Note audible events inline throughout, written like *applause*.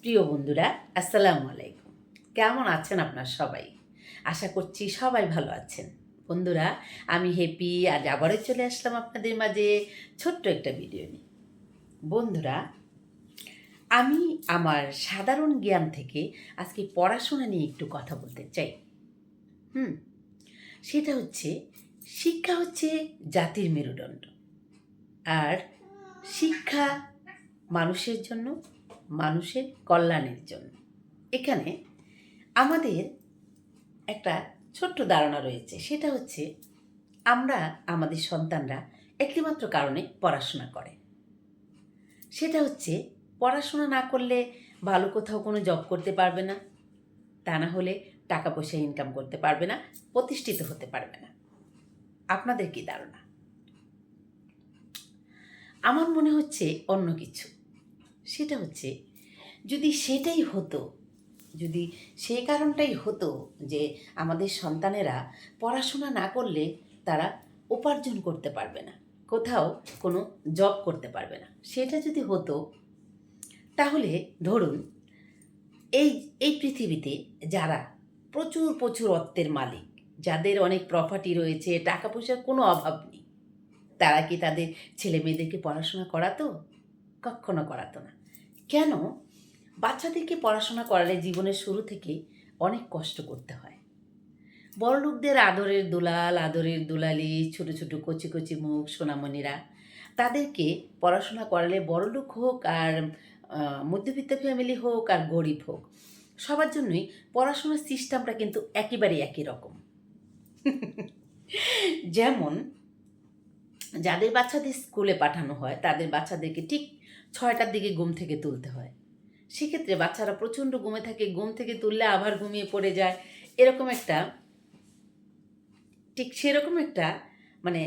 প্রিয় বন্ধুরা, আসসালামু আলাইকুম। কেমন আছেন আপনার সবাই? আশা করছি সবাই ভালো আছেন। বন্ধুরা, আমি হ্যাপি আজ আবারও চলে আসলাম আপনাদের মাঝে ছোট্ট একটা ভিডিও নিয়ে। বন্ধুরা, আমি আমার সাধারণ জ্ঞান থেকে আজকে পড়াশোনা নিয়ে একটু কথা বলতে চাই। হুম, সেটা হচ্ছে, শিক্ষা হচ্ছে জাতির মেরুদণ্ড। আর শিক্ষা মানুষের জন্য মানুষের কল্যাণের জন্য। এখানে আমাদের একটা ছোট্ট ধারণা রয়েছে, সেটা হচ্ছে আমরা, আমাদের সন্তানরা একটিমাত্র কারণে পড়াশোনা করে। সেটা হচ্ছে পড়াশোনা না করলে ভালো কোথাও কোনো জব করতে পারবে না, তা না হলে টাকা পয়সা ইনকাম করতে পারবে না, প্রতিষ্ঠিত হতে পারবে না। আপনাদের কি ধারণা? আমার মনে হচ্ছে অন্য কিছু। সেটা হচ্ছে, যদি সেটাই হতো, যদি সেই কারণটাই হতো যে আমাদের সন্তানেরা পড়াশোনা না করলে তারা উপার্জন করতে পারবে না, কোথাও কোনো জব করতে পারবে না, সেটা যদি হতো, তাহলে ধরুন, এই এই পৃথিবীতে যারা প্রচুর প্রচুর অর্থের মালিক, যাদের অনেক প্রপার্টি রয়েছে, টাকা পয়সার কোনো অভাব নেই, তারা কি তাদের ছেলে মেয়েদেরকে পড়াশোনা করাতো? কখনো করাতো না। কেন বাচ্চাদেরকে পড়াশোনা করালে জীবনের শুরু থেকে অনেক কষ্ট করতে হয়? বড়লোকদের আদরের দুলাল, আদরের দুলালি, ছোট ছোট কচি কচি মুখ, সোনামণিরা, তাদেরকে পড়াশোনা করালে বড়লোক হোক আর মধ্যবিত্ত ফ্যামিলি হোক আর গরিব হোক, সবার জন্যই পড়াশোনার সিস্টেমটা কিন্তু একেবারেই একই রকম। যেমন, যাদের বাচ্চাদের স্কুলে পাঠানো হয়, তাদের বাচ্চাদেরকে ঠিক ছয়টার দিকে ঘুম থেকে তুলতে হয়। সেক্ষেত্রে বাচ্চারা প্রচণ্ড ঘুমে থাকে, ঘুম থেকে তুললে আবার ঘুমিয়ে পড়ে যায়। এরকম একটা ঠিক সেরকম একটা মানে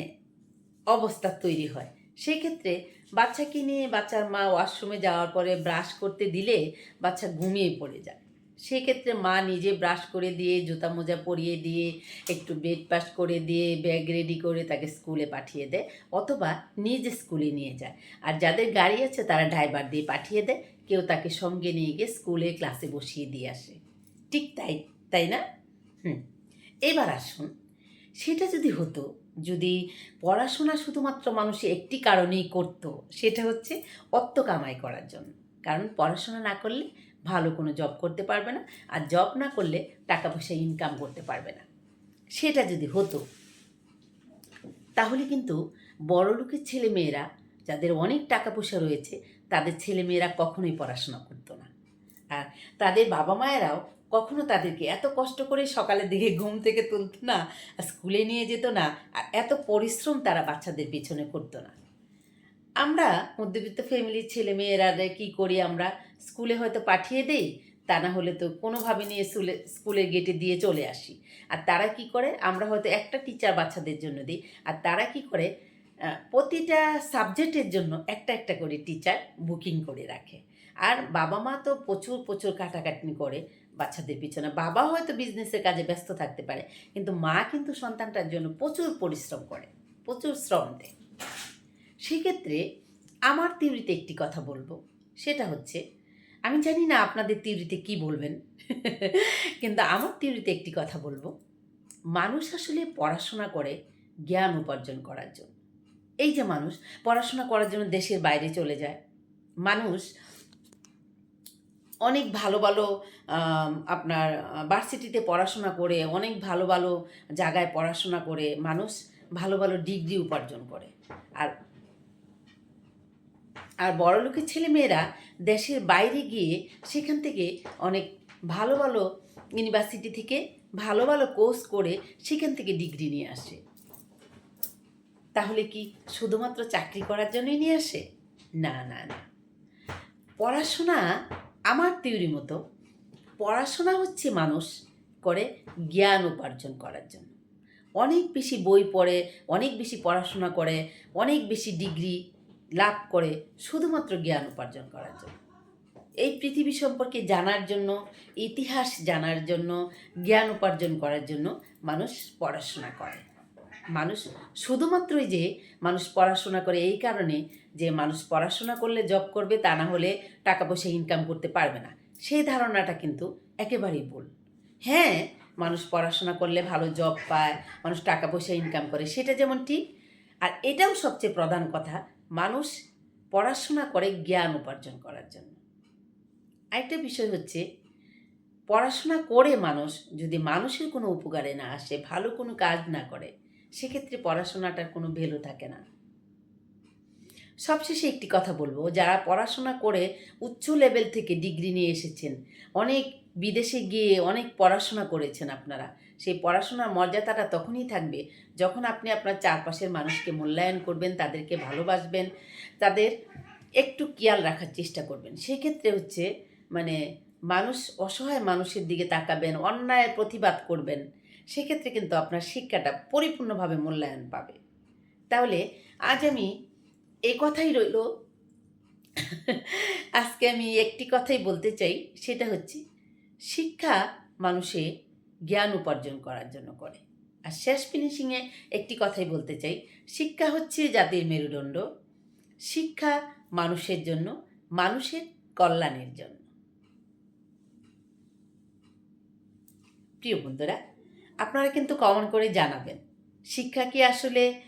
অবস্থা তৈরি হয়। সেই ক্ষেত্রে বাচ্চাকে নিয়ে বাচ্চার মা ওয়াশরুমে যাওয়ার পরে ব্রাশ করতে দিলে বাচ্চা ঘুমিয়ে পড়ে যায়। সেক্ষেত্রে মা নিজে ব্রাশ করে দিয়ে, জুতা মোজা পরিয়ে দিয়ে, একটু বেড পাস করে দিয়ে ব্যাগ রেডি করে তাকে স্কুলে পাঠিয়ে দেয় অথবা নিজে স্কুলে নিয়ে যায়। আর যাদের গাড়ি আছে তারা ড্রাইভার দিয়ে পাঠিয়ে দেয়, কেউ তাকে সঙ্গে নিয়ে গিয়ে স্কুলে ক্লাসে বসিয়ে দিয়ে আসে। ঠিক তাই তাই না? হুম। এবার আসুন, সেটা যদি হতো, যদি পড়াশোনা শুধুমাত্র মানুষ একটি কারণেই করতো, সেটা হচ্ছে অর্থ কামাই করার জন্য। কারণ পড়াশোনা না করলে ভালো কোনো জব করতে পারবে না আর জব না করলে টাকা পয়সা ইনকাম করতে পারবে না। সেটা যদি হতো, তাহলে কিন্তু বড় লোকের ছেলে মেয়েরা যাদের অনেক টাকা পয়সা রয়েছে, তাদের ছেলে মেয়েরা কখনোই পড়াশোনা করতো না। আর তাদের বাবা মায়েরাও কখনো তাদেরকে এত কষ্ট করে সকালের দিকে ঘুম থেকে তুলতো না স্কুলে নিয়ে যেত না, আর এত পরিশ্রম তারা বাচ্চাদের পেছনে করতো না। আমরা মধ্যবিত্ত ফ্যামিলির ছেলে মেয়েরা কী করি আমরা? স্কুলে হয়তো পাঠিয়ে দেই, তা না হলে তো কোনোভাবে নিয়ে স্কুলে স্কুলের গেটে দিয়ে চলে আসি। আর তারা কি করে? আমরা হয়তো একটা টিচার বাচ্চাদের জন্য দিই, আর তারা কি করে? প্রতিটা সাবজেক্টের জন্য একটা একটা করে টিচার বুকিং করে রাখে। আর বাবা মা তো প্রচুর প্রচুর কাটাকাটনি করে বাচ্চাদের পিছনে। বাবা হয়তো বিজনেসের কাজে ব্যস্ত থাকতে পারে, কিন্তু মা কিন্তু সন্তানটার জন্য প্রচুর পরিশ্রম করে, প্রচুর শ্রম দেয়। সেক্ষেত্রে আমার তিউরিতে একটি কথা বলব। সেটা হচ্ছে, আমি জানি না আপনাদের তিউরিতে কি বলবেন, *laughs* কিন্তু আমার তিউরিতে একটি কথা বলব। মানুষ আসলে পড়াশোনা করে জ্ঞান উপার্জন করার জন্য। এই যে মানুষ পড়াশোনা করার জন্য দেশের বাইরে চলে যায়। মানুষ অনেক ভালো ভালো আপনার ভার্সিটিতে পড়াশোনা করে, অনেক ভালো ভালো জায়গায় পড়াশোনা করে, মানুষ ভালো ভালো ডিগ্রি উপার্জন করে। আর আর বড়লোকের ছেলেমেয়েরা দেশের বাইরে গিয়ে সেখান থেকে অনেক ভালো ভালো ইউনিভার্সিটি থেকে ভালো ভালো কোর্স করে সেখান থেকে ডিগ্রি নিয়ে আসে। তাহলে কি শুধুমাত্র চাকরি করার জন্যই নিয়ে আসে? না না না। পড়াশোনা আমার থিওরি মতো পড়াশোনা হচ্ছে মানুষ করে জ্ঞান উপার্জন করার জন্য। অনেক বেশি বই পড়ে, অনেক বেশি পড়াশোনা করে, অনেক বেশি ডিগ্রি লাভ করে শুধুমাত্র জ্ঞান উপার্জন করার জন্য। এই পৃথিবী সম্পর্কে জানার জন্য, ইতিহাস জানার জন্য, জ্ঞান উপার্জন করার জন্য মানুষ পড়াশোনা করে। মানুষ শুধুমাত্রই যে মানুষ পড়াশোনা করে এই কারণে যে মানুষ পড়াশোনা করলে জব করবে তা না হলে টাকা পয়সা ইনকাম করতে পারবে না। সেই ধারণাটা কিন্তু একেবারেই ভুল। হ্যাঁ মানুষ পড়াশোনা করলে ভালো জব পায়, মানুষ টাকা পয়সা ইনকাম করে, সেটা যেমন ঠিক, আর এটাও সবচেয়ে প্রধান কথা মানুষ পড়াশোনা করে জ্ঞান উপার্জন করার জন্য। আরেকটা বিষয় হচ্ছে, পড়াশোনা করে মানুষ যদি মানুষের কোনো উপকারে না আসে, ভালো কোনো কাজ না করে, সেক্ষেত্রে পড়াশোনাটার কোনো ভ্যালু থাকে না। সবশেষে একটি কথা বলব, যারা পড়াশোনা করে উচ্চ লেভেল থেকে ডিগ্রি নিয়ে এসেছেন, অনেক বিদেশে গিয়ে অনেক পড়াশোনা করেছেন আপনারা সেই পড়াশোনার মর্যাদাটা তখনই থাকবে যখন আপনি আপনার চারপাশের মানুষকে মূল্যায়ন করবেন, তাদেরকে ভালোবাসবেন, তাদের একটু খেয়াল রাখার চেষ্টা করবেন। সেক্ষেত্রে হচ্ছে মানে মানুষ অসহায় মানুষের দিকে তাকাবেন, অন্যায়ের প্রতিবাদ করবেন, সেক্ষেত্রে কিন্তু আপনার শিক্ষাটা পরিপূর্ণভাবে মূল্যায়ন পাবে। তাহলে আজ আমি এই কথাই রইল। আজকে আমি একটি কথাই বলতে চাই, সেটা হচ্ছে শিক্ষা মানুষে জ্ঞান উপার্জন করার জন্য করে। আর শেষ ফিনিশিংয়ে একটি কথাই বলতে চাই। শিক্ষা হচ্ছে জাতির মেরুদণ্ড। শিক্ষা মানুষের জন্য, মানুষের কল্যাণের জন্য। প্রিয় বন্ধুরা, আপনারা কিন্তু কমন করে জানাবেন, শিক্ষা কি আসলে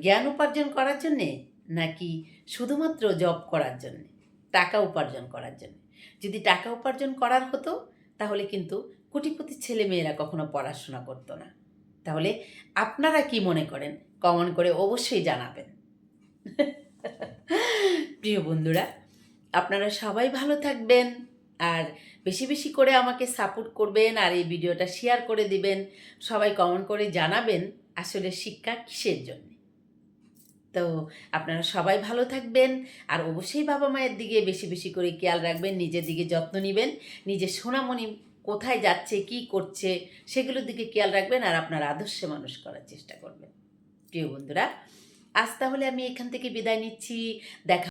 জ্ঞান উপার্জন করার জন্যে, নাকি শুধুমাত্র জব করার জন্যে, টাকা উপার্জন করার জন্য? যদি টাকা উপার্জন করার হতো তাহলে কিন্তু কোটিপতি ছেলে মেয়েরা কখনো পড়াশোনা করতো না। তাহলে আপনারা কি মনে করেন? কমন করে অবশ্যই জানাবেন। প্রিয় বন্ধুরা, আপনারা সবাই ভালো থাকবেন আর বেশি বেশি করে আমাকে সাপোর্ট করবেন আর এই ভিডিওটা শেয়ার করে দিবেন। সবাই কমেন্ট করে জানাবেন আসলে শিক্ষা কিসের জন্য? তো আপনারা সবাই ভালো থাকবেন। আর অবশ্যই বাবা মায়ের দিকে বেশি বেশি করে খেয়াল রাখবেন, নিজের দিকে যত্ন নেবেন, নিজের সোনামণি কোথায় যাচ্ছে, কি করছে, সেগুলোর দিকে খেয়াল রাখবেন আর আপনার আদর্শে মানুষ করার চেষ্টা করবেন। প্রিয় বন্ধুরা, আজ তাহলে আমি এখান থেকে বিদায় নিচ্ছি। দেখা